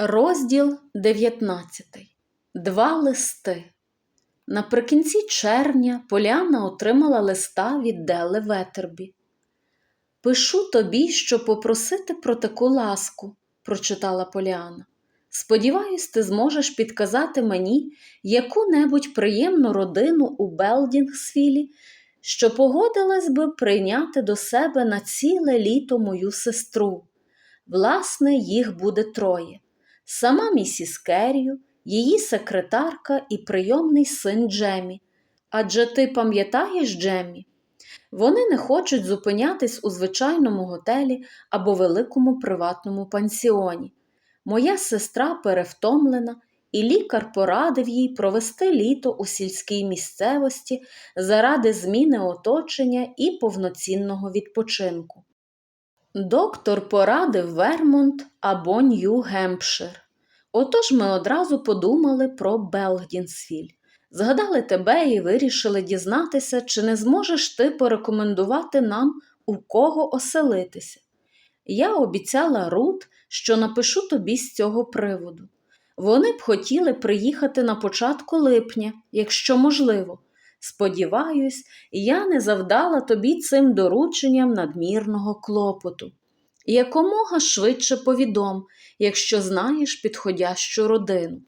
Розділ 19. Два листи. Наприкінці червня Поліана отримала листа від Дели Ветербі. Пишу тобі, щоб попросити про таку ласку, прочитала Поліана. Сподіваюсь, ти зможеш підказати мені яку-небудь приємну родину у Белдінгсфілі, що погодилась би прийняти до себе на ціле літо мою сестру. Власне, їх буде троє сама місіс Керрію, її секретарка і прийомний син Джемі. Адже ти пам'ятаєш Джемі? Вони не хочуть зупинятись у звичайному готелі або великому приватному пансіоні. Моя сестра перевтомлена, і лікар порадив їй провести літо у сільській місцевості заради зміни оточення і повноцінного відпочинку. Доктор порадив Вермонт або Нью-Гемпшир. Отож ми одразу подумали про Белгдінсвіль. Згадали тебе і вирішили дізнатися, чи не зможеш ти порекомендувати нам, у кого оселитися. Я обіцяла Рут, що напишу тобі з цього приводу. Вони б хотіли приїхати на початку липня, якщо можливо. Сподіваюсь, я не завдала тобі цим дорученням надмірного клопоту. Якомога швидше повідом, якщо знаєш підходящу родину.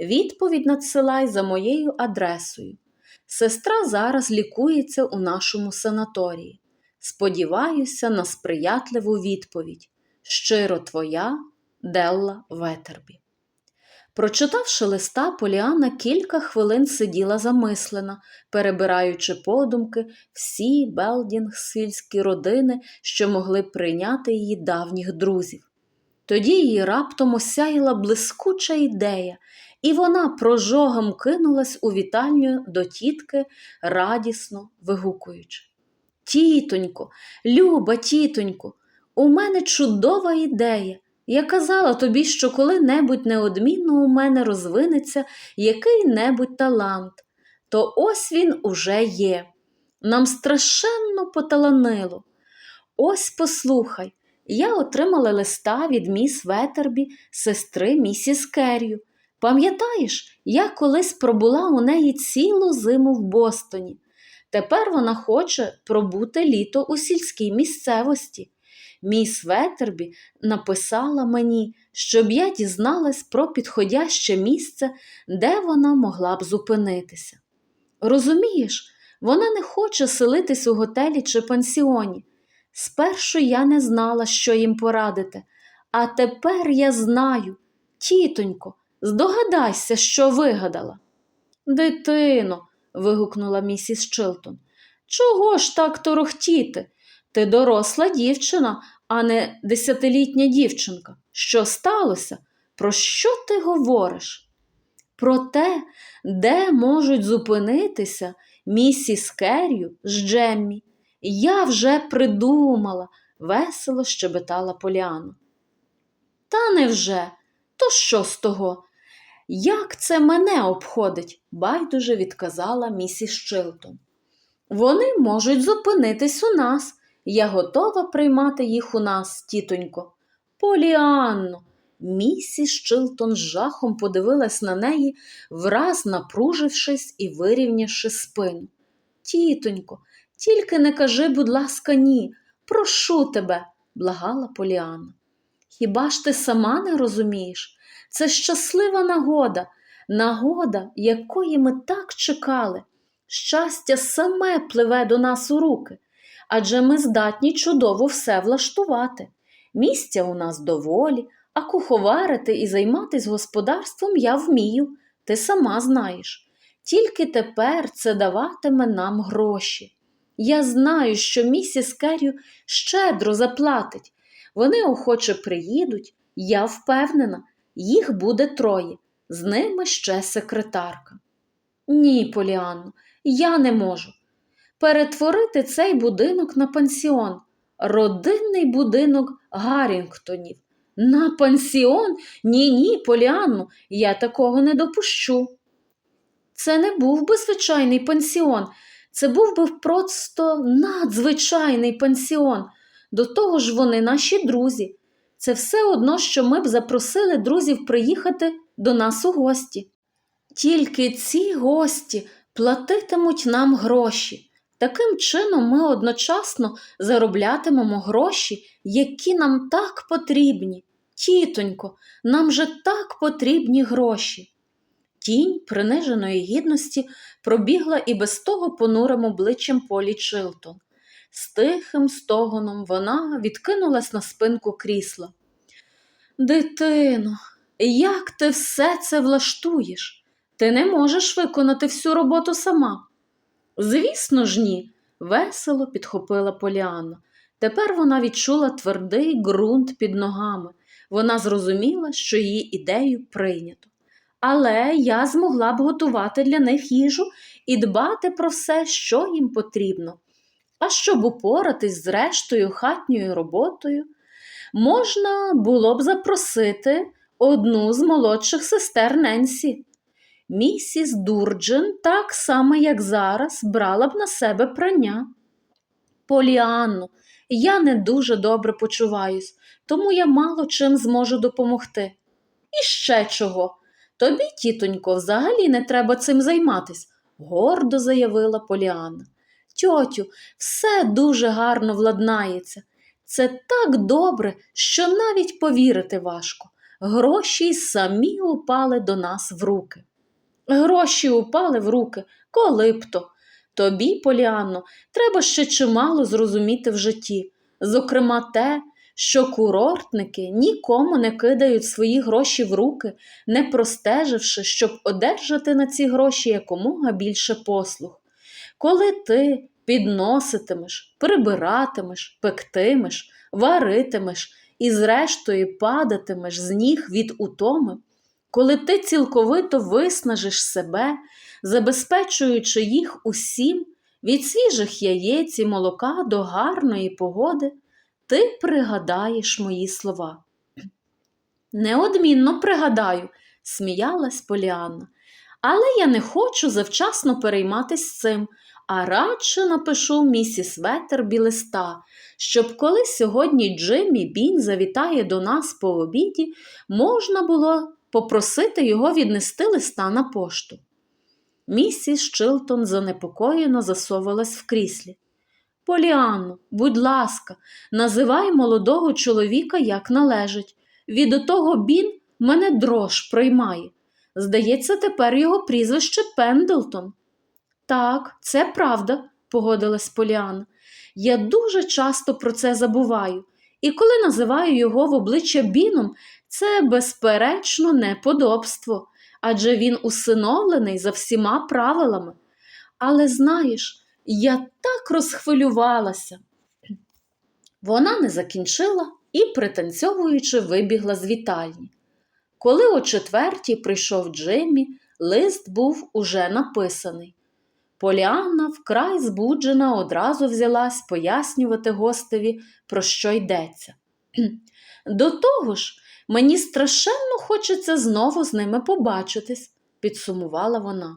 Відповідь надсилай за моєю адресою. Сестра зараз лікується у нашому санаторії. Сподіваюся на сприятливу відповідь. Щиро твоя Делла Ветербі. Прочитавши листа, Поліана кілька хвилин сиділа замислена, перебираючи подумки всі белдінгсвільські родини, що могли прийняти її давніх друзів. Тоді її раптом осяяла блискуча ідея, і вона прожогом кинулась у вітальню до тітки, радісно вигукуючи. Тітонько, люба тітонько, у мене чудова ідея. Я казала тобі, що коли-небудь неодмінно у мене розвинеться який-небудь талант, то ось він уже є. Нам страшенно поталанило. Ось послухай, я отримала листа від міс Ветербі, сестри місіс Керрю. Пам'ятаєш, я колись пробула у неї цілу зиму в Бостоні. Тепер вона хоче пробути літо у сільській місцевості. Міс Ветербі написала мені, щоб я дізналась про підходяще місце, де вона могла б зупинитися. Розумієш, вона не хоче селитись у готелі чи пансіоні. Спершу я не знала, що їм порадити, а тепер я знаю. Тітонько, здогадайся, що вигадала. Дитино, вигукнула місіс Чилтон, чого ж так торохтіти? Ти доросла дівчина, а не десятилітня дівчинка. Що сталося? Про що ти говориш? Про те, де можуть зупинитися місіс Керрю з Джеммі. Я вже придумала, весело щебетала Поліана. Та невже? То що з того? Як це мене обходить? байдуже відказала місіс Чилтон. Вони можуть зупинитись у нас. Я готова приймати їх у нас, тітонько. Поліанно. Місіс Чилтон з жахом подивилась на неї, враз напружившись і вирівнявши спину. Тітонько, тільки не кажи, будь ласка, ні. Прошу тебе, благала Поліана. Хіба ж ти сама не розумієш? Це щаслива нагода, нагода, якої ми так чекали. Щастя саме пливе до нас у руки адже ми здатні чудово все влаштувати. Місця у нас доволі, а куховарити і займатись господарством я вмію, ти сама знаєш. Тільки тепер це даватиме нам гроші. Я знаю, що місіс Керрю щедро заплатить. Вони охоче приїдуть, я впевнена, їх буде троє, з ними ще секретарка. Ні, Поліанно, я не можу перетворити цей будинок на пансіон, родинний будинок Гаррінгтонів. На пансіон? Ні, ні, Поліанну, я такого не допущу. Це не був би звичайний пансіон, це був би просто надзвичайний пансіон. До того ж вони наші друзі. це все одно, що ми б запросили друзів приїхати до нас у гості. Тільки ці гості платитимуть нам гроші. Таким чином ми одночасно зароблятимемо гроші, які нам так потрібні. Тітонько, нам же так потрібні гроші. Тінь приниженої гідності пробігла і без того понурим обличчям Полі Чилтон. З тихим стогоном вона відкинулась на спинку крісла. Дитино, як ти все це влаштуєш? Ти не можеш виконати всю роботу сама. Звісно ж, ні, весело підхопила Поліанна. Тепер вона відчула твердий ґрунт під ногами. Вона зрозуміла, що її ідею прийнято. Але я змогла б готувати для них їжу і дбати про все, що їм потрібно. А щоб упоратись з рештою хатньою роботою, можна було б запросити одну з молодших сестер Ненсі. Місіс Дурджен, так само, як зараз, брала б на себе прання. Поліанно, я не дуже добре почуваюсь, тому я мало чим зможу допомогти. І ще чого. Тобі, тітонько, взагалі не треба цим займатись, гордо заявила Поліанна. Тьотю, все дуже гарно владнається. Це так добре, що навіть повірити важко. Гроші й самі упали до нас в руки. Гроші упали в руки, коли б то. Тобі, Поліанно, треба ще чимало зрозуміти в житті, зокрема те, що курортники нікому не кидають свої гроші в руки, не простеживши, щоб одержати на ці гроші якомога більше послуг. Коли ти підноситимеш, прибиратимеш, пектимеш, варитимеш і, зрештою, падатимеш з ніг від утоми, коли ти цілковито виснажиш себе, забезпечуючи їх усім, від свіжих яєць і молока до гарної погоди, ти пригадаєш мої слова. Неодмінно пригадаю, сміялась Поліанна, але я не хочу завчасно перейматись цим, а радше напишу місіс Ветербі листа, щоб коли сьогодні Джиммі Бін завітає до нас по обіді, можна було попросити його віднести листа на пошту. Місіс Чилтон занепокоєно засовувалась в кріслі. Поліанно, будь ласка, називай молодого чоловіка як належить. Від отого Бін мене дрож приймає. Здається, тепер його прізвище Пендлтон. Так, це правда, погодилась Поліанна. Я дуже часто про це забуваю, і коли називаю його в обличчя Біном, це, безперечно, неподобство, адже він усиновлений за всіма правилами. Але знаєш, я так розхвилювалася. Вона не закінчила і, пританцьовуючи, вибігла з вітальні. Коли о четвертій прийшов Джиммі, лист був уже написаний. Поліанна, вкрай збуджена, одразу взялась пояснювати гостеві, про що йдеться. До того ж, мені страшенно хочеться знову з ними побачитись, підсумувала вона.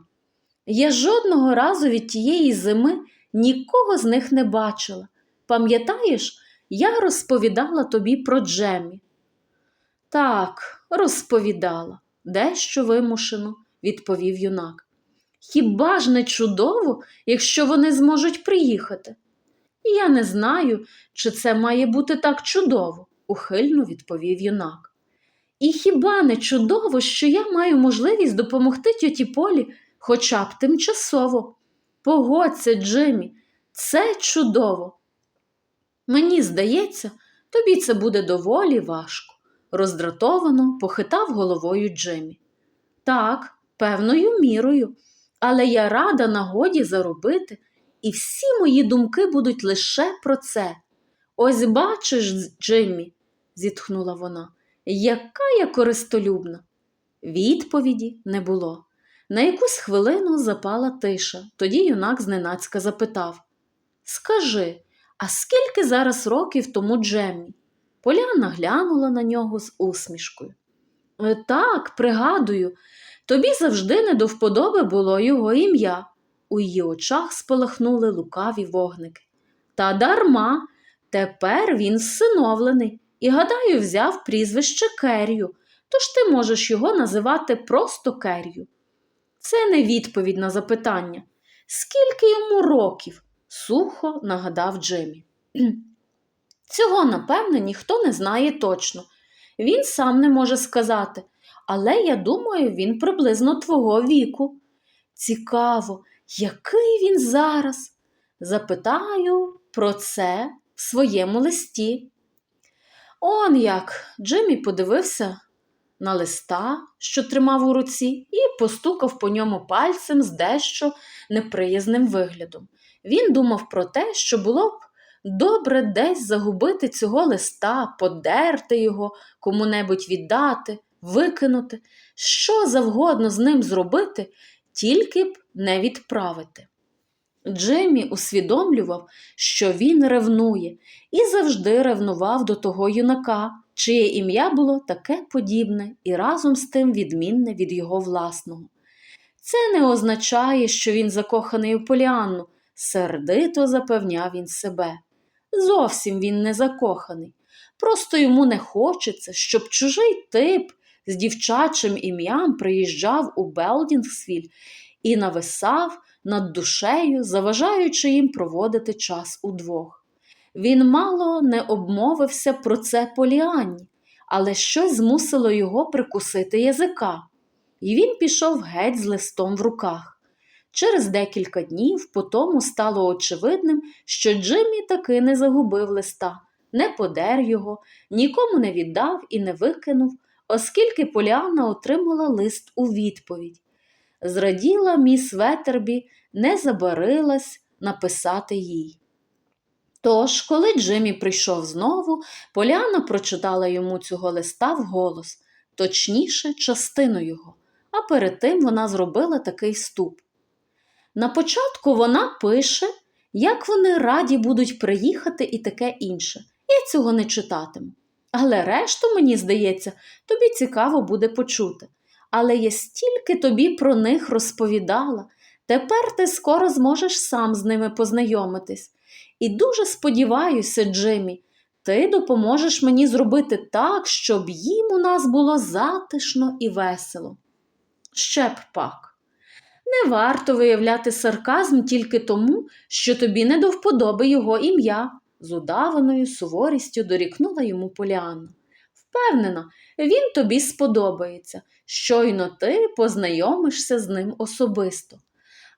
Я жодного разу від тієї зими нікого з них не бачила. Пам'ятаєш, я розповідала тобі про Джемі. Так, розповідала, дещо вимушено, відповів юнак. Хіба ж не чудово, якщо вони зможуть приїхати? Я не знаю, чи це має бути так чудово, ухильно відповів юнак. І хіба не чудово, що я маю можливість допомогти тьоті Полі хоча б тимчасово? Погодься, Джиммі, це чудово. Мені здається, тобі це буде доволі важко, роздратовано похитав головою Джиммі. Так, певною мірою, але я рада нагоді заробити, і всі мої думки будуть лише про це. Ось бачиш, Джиммі, зітхнула вона, яка я користолюбна. Відповіді не було. На якусь хвилину запала тиша, тоді юнак зненацька запитав Скажи, а скільки зараз років тому Джеммі? Поляна глянула на нього з усмішкою. «Е, Так, пригадую, тобі завжди не до вподоби було його ім'я. У її очах спалахнули лукаві вогники. Та дарма, тепер він всиновлений, і, гадаю, взяв прізвище Керрю, тож ти можеш його називати просто Керрю. Це не відповідь на запитання. Скільки йому років? сухо нагадав Джиммі. Цього, напевне, ніхто не знає точно. Він сам не може сказати, але я думаю, він приблизно твого віку. Цікаво, який він зараз? Запитаю про це в своєму листі. Он як Джиммі подивився на листа, що тримав у руці, і постукав по ньому пальцем з дещо неприязним виглядом. Він думав про те, що було б добре десь загубити цього листа, подерти його, кому-небудь віддати, викинути, що завгодно з ним зробити, тільки б не відправити. Джиммі усвідомлював, що він ревнує, і завжди ревнував до того юнака, чиє ім'я було таке подібне і разом з тим відмінне від його власного. Це не означає, що він закоханий у Поліанну, сердито запевняв він себе. Зовсім він не закоханий. Просто йому не хочеться, щоб чужий тип з дівчачим ім'ям приїжджав у Белдінгсвіль і нависав над душею, заважаючи їм проводити час удвох. Він мало не обмовився про це Поліанні, але щось змусило його прикусити язика, і він пішов геть з листом в руках. Через декілька днів по тому стало очевидним, що Джиммі таки не загубив листа, не подер його, нікому не віддав і не викинув, оскільки Поліанна отримала лист у відповідь. Зраділа міс Ветербі, не забарилась написати їй. Тож, коли Джиммі прийшов знову, Поляна прочитала йому цього листа вголос, точніше, частину його, а перед тим вона зробила такий ступ. На початку вона пише, як вони раді будуть приїхати і таке інше. Я цього не читатиму. Але решту, мені здається, тобі цікаво буде почути. Але я стільки тобі про них розповідала. Тепер ти скоро зможеш сам з ними познайомитись. І дуже сподіваюся, Джиммі, ти допоможеш мені зробити так, щоб їм у нас було затишно і весело. Ще б пак. Не варто виявляти сарказм тільки тому, що тобі не до вподоби його ім'я, з удаваною суворістю дорікнула йому Поліанна. Впевнена, він тобі сподобається, щойно ти познайомишся з ним особисто.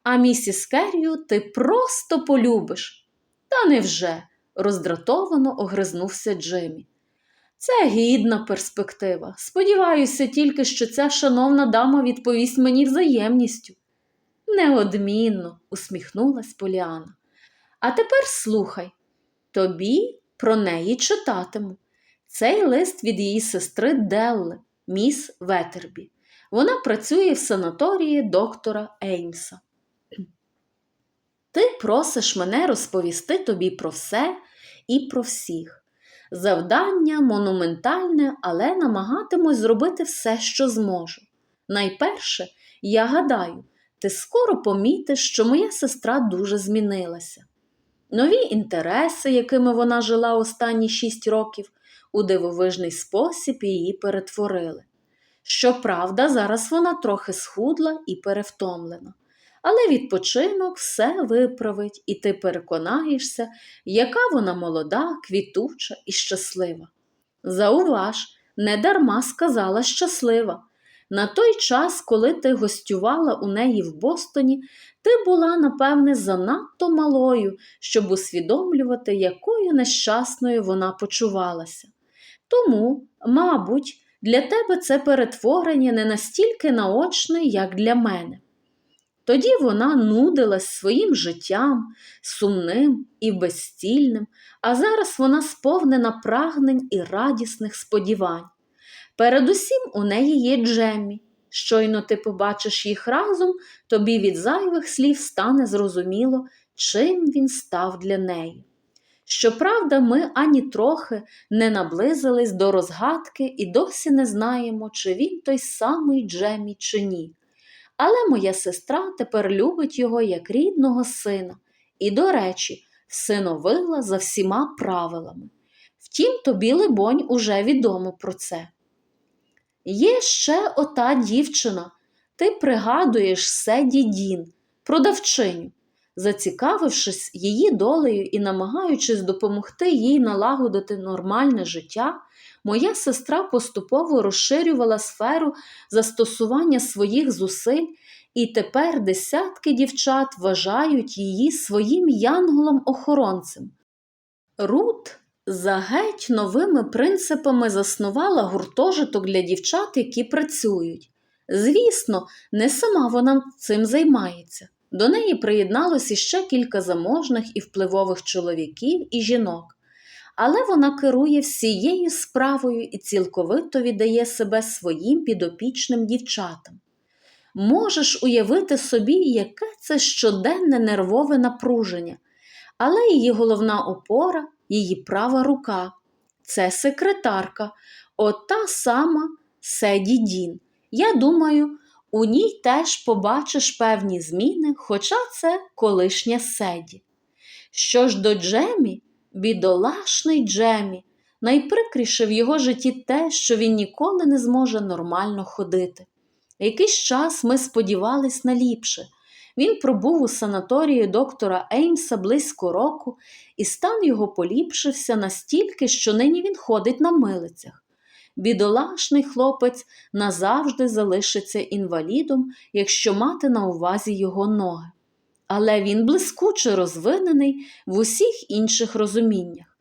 А місіс Керрю ти просто полюбиш. Та невже? роздратовано огризнувся Джиммі. Це гідна перспектива. Сподіваюся тільки, що ця шановна дама відповість мені взаємністю. Неодмінно, усміхнулась Поліана. А тепер слухай, тобі про неї читатиму. Цей лист від її сестри Делли, міс Ветербі. Вона працює в санаторії доктора Еймса. Ти просиш мене розповісти тобі про все і про всіх. Завдання монументальне, але намагатимусь зробити все, що зможу. Найперше, я гадаю, ти скоро помітиш, що моя сестра дуже змінилася. Нові інтереси, якими вона жила останні шість років, у дивовижний спосіб її перетворили. Щоправда, зараз вона трохи схудла і перевтомлена, але відпочинок все виправить, і ти переконаєшся, яка вона молода, квітуча і щаслива. Зауваж, недарма сказала щаслива. На той час, коли ти гостювала у неї в Бостоні, ти була, напевне, занадто малою, щоб усвідомлювати, якою нещасною вона почувалася. Тому, мабуть, для тебе це перетворення не настільки наочне, як для мене. Тоді вона нудилась своїм життям, сумним і безцільним, а зараз вона сповнена прагнень і радісних сподівань. Передусім у неї є Джеммі. Щойно ти побачиш їх разом, тобі від зайвих слів стане зрозуміло, чим він став для неї. Щоправда, ми ані трохи не наблизились до розгадки і досі не знаємо, чи він той самий Джеммі, чи ні. Але моя сестра тепер любить його як рідного сина і, до речі, всиновила за всіма правилами. Втім, тобі, либонь, уже відомо про це. Є ще ота дівчина, ти пригадуєш Седі Дін, продавчиню. Зацікавившись її долею і намагаючись допомогти їй налагодити нормальне життя, моя сестра поступово розширювала сферу застосування своїх зусиль, і тепер десятки дівчат вважають її своїм янголом-охоронцем. Рут за геть новими принципами заснувала гуртожиток для дівчат, які працюють. Звісно, не сама вона цим займається. До неї приєдналося іще кілька заможних і впливових чоловіків і жінок. Але вона керує всією справою і цілковито віддає себе своїм підопічним дівчатам. Можеш уявити собі, яке це щоденне нервове напруження, але її головна опора, її права рука це секретарка, от та сама Седі Дін. Я думаю, у ній теж побачиш певні зміни, хоча це колишня Седі. Що ж до Джемі, бідолашний Джемі, найприкріше в його житті те, що він ніколи не зможе нормально ходити. Якийсь час ми сподівались на ліпше. Він пробув у санаторії доктора Еймса близько року, і стан його поліпшився настільки, що нині він ходить на милицях. Бідолашний хлопець назавжди залишиться інвалідом, якщо мати на увазі його ноги. Але він блискуче розвинений в усіх інших розуміннях.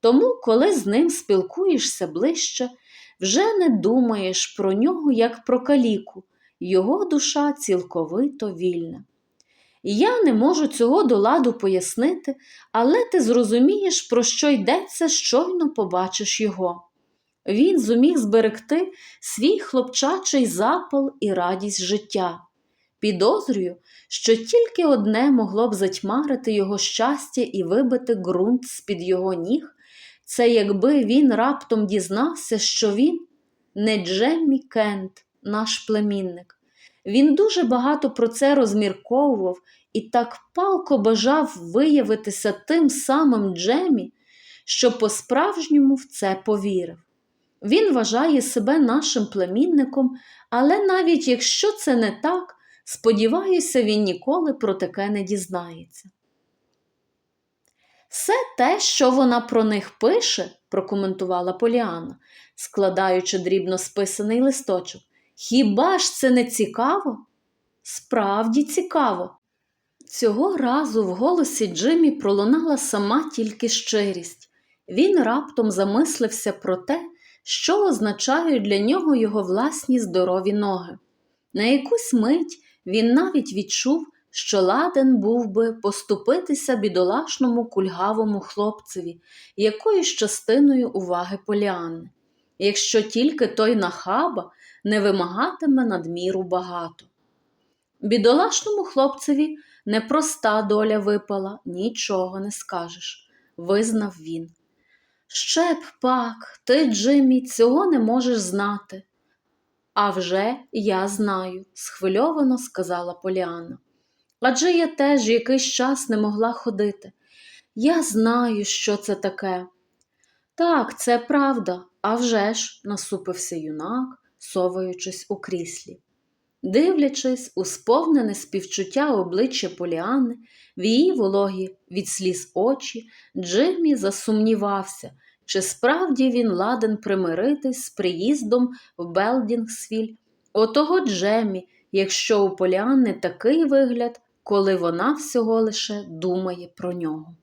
Тому, коли з ним спілкуєшся ближче, вже не думаєш про нього як про каліку, його душа цілковито вільна. Я не можу цього до ладу пояснити, але ти зрозумієш, про що йдеться, щойно побачиш його. Він зуміг зберегти свій хлопчачий запал і радість життя. Підозрюю, що тільки одне могло б затьмарити його щастя і вибити ґрунт з-під його ніг, це якби він раптом дізнався, що він не Джеммі Кент, наш племінник. Він дуже багато про це розмірковував і так палко бажав виявитися тим самим Джемі, що по-справжньому в це повірив. Він вважає себе нашим племінником, але навіть якщо це не так, сподіваюся, він ніколи про таке не дізнається. Все те, що вона про них пише, прокоментувала Поліана, складаючи дрібно списаний листочок. Хіба ж це не цікаво? Справді цікаво. Цього разу в голосі Джиммі пролунала сама тільки щирість. Він раптом замислився про те, що означають для нього його власні здорові ноги. На якусь мить він навіть відчув, що ладен був би поступитися бідолашному кульгавому хлопцеві якоюсь частиною уваги Поліанни, якщо тільки той нахаба не вимагатиме надміру багато. Бідолашному хлопцеві непроста доля випала, нічого не скажеш, визнав він. Ще б пак, ти, Джиммі, цього не можеш знати. «А вже я знаю, схвильовано сказала Поліана. Адже я теж якийсь час не могла ходити. Я знаю, що це таке. Так, це правда, а вже ж, насупився юнак, соваючись у кріслі. Дивлячись у сповнене співчуття обличчя Поліани, в її вологі від сліз очі, Джиммі засумнівався, чи справді він ладен примиритись з приїздом в Белдінгсвіль, отого Джемі, якщо у Поліани такий вигляд, коли вона всього лише думає про нього.